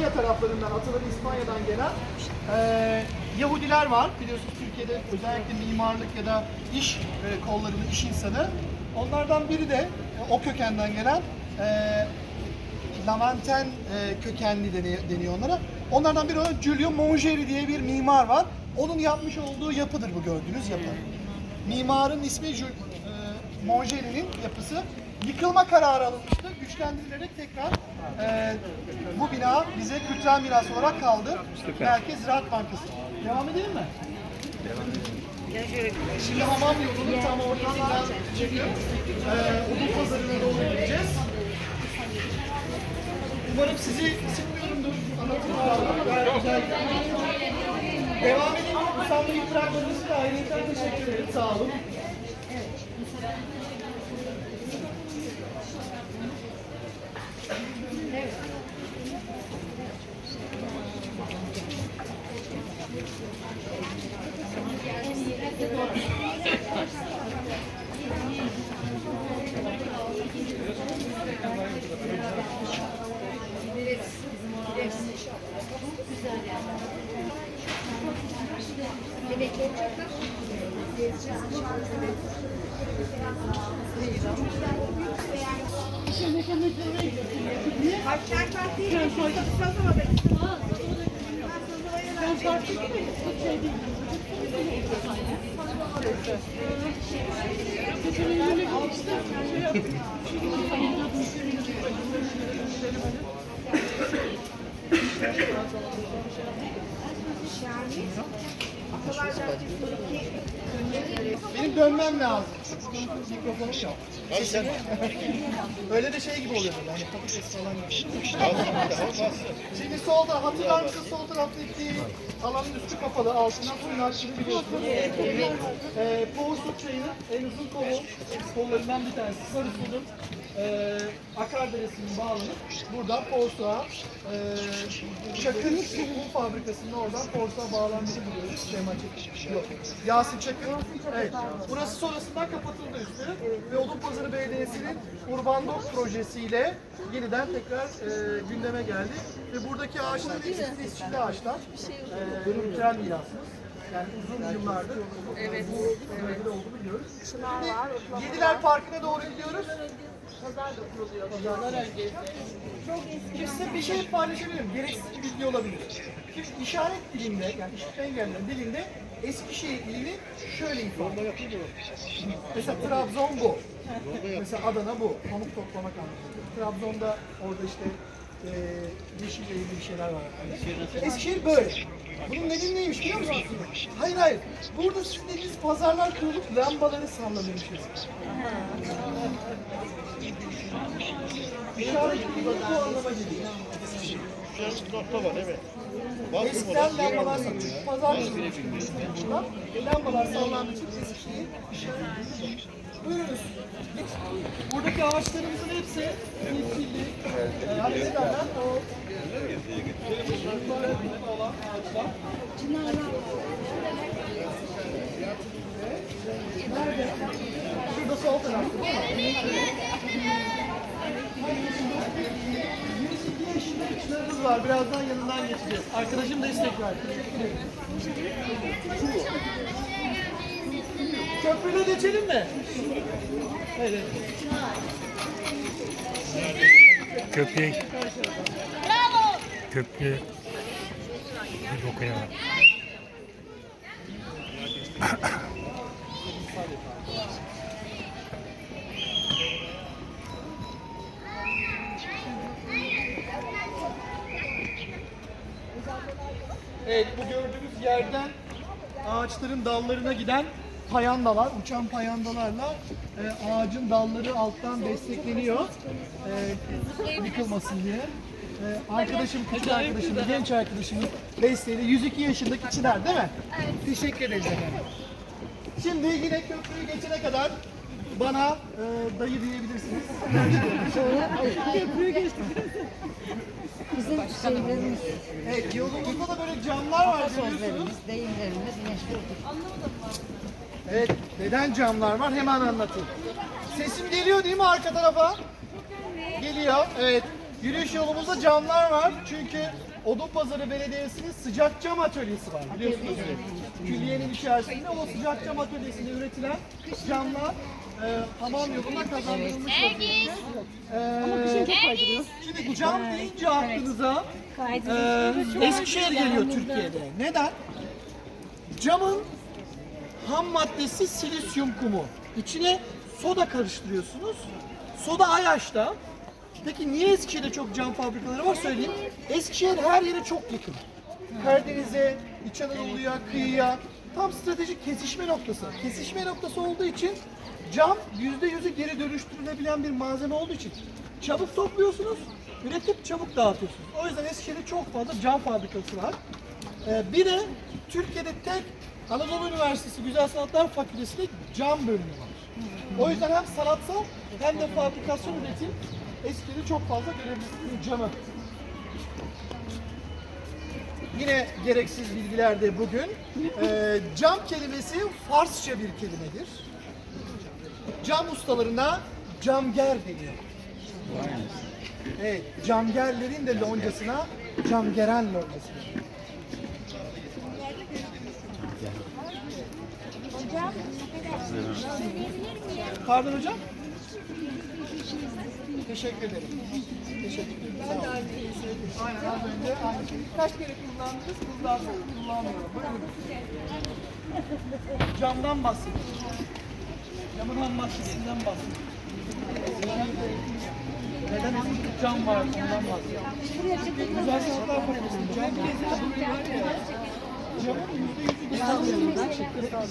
İspanya taraflarından, ataları İspanya'dan gelen e, Yahudiler var. Biliyorsunuz Türkiye'de özellikle mimarlık ya da iş e, kollarının iş insanı. Onlardan biri de e, o kökenden gelen e, Lamanten e, kökenli deniyor, deniyor onlara. Onlardan biri olan Giulio Mongeri diye bir mimar var. Onun yapmış olduğu yapıdır bu gördüğünüz yapı. Mimarın ismi Jul- e, Mongeri'nin yapısı. Yıkılma kararı alınmıştı. Güçlendirilerek tekrar e, bu bina bize kültürel miras olarak kaldı. Merkez Ziraat Bankası. Devam edelim mi? Şimdi hamam yolunun tam ortasından çıkıyor. E, Udun Pazarı'na doğru gideceğiz. Umarım sizi sıkmıyorumdur. Anlatımlarla güzel. Devam edelim. İstanbul'u ilk bırakmadığınız için ayrıca teşekkür ederim. Sağ olun. Ben fark ettim. Çok şey değil. Benim dönmem lazım. Sesini. Öyle de şey gibi oluyor böyle hani patates falan gibi. Şimdi solda hatırlar mısın sol taraftaki alanın üstü kapalı altından suyun aktığını biliyorsunuz. Ee, Poğuzluk çayının en uzun kolu, kollarından bir tanesi sarı sulun e, Akardere'sinin bağlanıp buradan Poğuzluğa e, Çakır un fabrikasının oradan Poğuzluğa bağlandığını biliyoruz. Şema Çakır. Yok. Yasin Çakır. Evet. Burası sonrasında kapatıldı üstü. Ve Odunpazarı Belediyesi'nin Urban Dok projesiyle yeniden tekrar e, gündeme geldi. Ve buradaki ağaçların hepsi tescilli ağaçlar. E, kültürel mirasımız. Yani uzun yıllardır evet. bu bölgede olduğunu biliyoruz. Şimdi Yediler Parkı'na doğru gidiyoruz. Pazar da kuruluyor. Pazarlar. Çok eski. Size bir şey paylaşabilirim. Gereksiz bir bilgi olabilir. Şimdi işaret dilinde, yani işitme engellilerin dilinde Eskişehir ilini şöyle ifade ediyor. Mesela Trabzon bu. Mesela Adana bu. Pamuk toplamak anlamında. Trabzon'da orada işte e, yeşille ilgili bir şeyler var. Eskişehir böyle. Bunun nedeni neymiş biliyor musunuz? Hayır hayır. Burada sizin dediğiniz pazarlar kurulup lambaları sallanıyormuşuz. İşaret bu anlama geliyor. nokta var evet. Eskiden lambalar satılıyor. Pazar kurulmuş. Lambalar sallandığı için Eskişehir işaret Buyurunuz. Buradaki ağaçlarımızın hepsi yeşilli. Ee, hani derler? O olan ağaçlar. Nerede? Şurada sol tarafta. 102 yaşında bir çınarımız var. Birazdan yanından geçeceğiz. Arkadaşım destek ederim. Köprüyle geçelim mi? Evet. Köprüye Köprü bir dokuya. Evet bu gördüğünüz yerden ağaçların dallarına giden payandalar, uçan payandalarla e, ağacın dalları alttan destekleniyor. E, yıkılmasın diye. E, arkadaşım, kız arkadaşım, genç arkadaşımın desteğiyle 102 yaşındaki Çınar değil mi? Evet. Teşekkür ederiz efendim. Şimdi yine köprüyü geçene kadar bana e, dayı diyebilirsiniz. köprüyü geçtik. Bizim şeylerimiz, Evet, yolumuzda da böyle camlar var görüyorsunuz. deyimlerimiz meşhurdur. Evet, neden camlar var hemen anlatayım. Sesim geliyor değil mi arka tarafa? Geliyor, evet. Yürüyüş yolumuzda camlar var. Çünkü Odunpazarı Belediyesi'nin sıcak cam atölyesi var biliyorsunuz. Külliyenin içerisinde o sıcak cam atölyesinde üretilen camlar e, hamam yoluna kazandırılmış vaziyette. E, Şimdi cam deyince aklınıza e, Eskişehir geliyor Türkiye'de. Neden? Camın ham maddesi silisyum kumu. İçine soda karıştırıyorsunuz. Soda Ayaş'ta. Peki niye Eskişehir'de çok cam fabrikaları var söyleyeyim. Eskişehir her yere çok yakın. Karadeniz'e, İç Anadolu'ya, kıyıya tam stratejik kesişme noktası. Kesişme noktası olduğu için cam yüzde yüzü geri dönüştürülebilen bir malzeme olduğu için çabuk topluyorsunuz, üretip çabuk dağıtıyorsunuz. O yüzden Eskişehir'de çok fazla cam fabrikası var. Ee, bir de Türkiye'de tek Anadolu Üniversitesi Güzel Sanatlar Fakültesi'nde cam bölümü var. O yüzden hem sanatsal hem de fabrikasyon üretim Eskişehir'de çok fazla görebilirsiniz camı. Yine gereksiz bilgiler de bugün. Ee, cam kelimesi Farsça bir kelimedir. Cam ustalarına camger deniyor. Evet, camgerlerin de loncasına camgeren loncası deniyor. Pardon hocam? Teşekkür ederim. Teşekkür ederim. Sağ olun. Aynen az önce aynı şeyi kaç kere kullandınız? Sonra kullanmıyorum. Buyurun. Camdan bahsediyoruz. Camın ham maddesinden bahsediyoruz. Neden eski cam var ondan bahsediyorum. Güzel sanatlar fakültesi cam gezisi var ya. Camın yüzde yüzü sağlıyor.